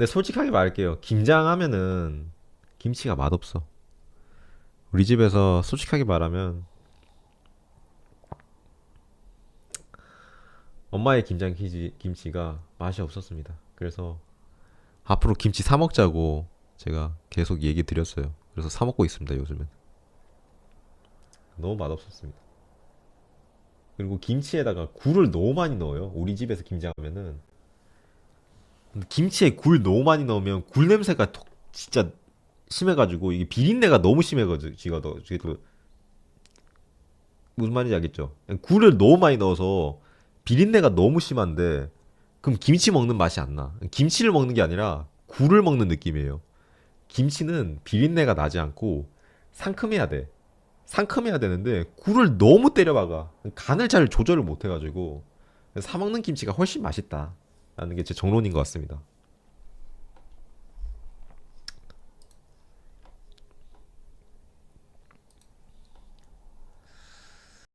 근데 솔직하게 말할게요. 김장하면은 김치가 맛없어. 우리 집에서 솔직하게 말하면 엄마의 김장 김치, 김치 가 맛이 없었습니다. 그래서 앞으로 김치 사 먹자고 제가 계속 얘기 드렸어요. 그래서 사 먹고 있습니다, 요즘은. 너무 맛없었습니다. 그리고 김치에다가 굴을 너무 많이 넣어요. 우리 집에서 김장하면은 김치에 굴 너무 많이 넣으면 굴 냄새가 톡- 진짜 심해가지고 이게 비린내가 너무 심해가지고 그 무슨 말인지 알겠죠? 굴을 너무 많이 넣어서 비린내가 너무 심한데 그럼 김치 먹는 맛이 안 나. 김치를 먹는 게 아니라 굴을 먹는 느낌이에요. 김치는 비린내가 나지 않고 상큼해야 돼. 상큼해야 되는데 굴을 너무 때려박아. 간을 잘 조절을 못 해가지고 사 먹는 김치가 훨씬 맛있다. 라는 게 제 정론인 것 같습니다.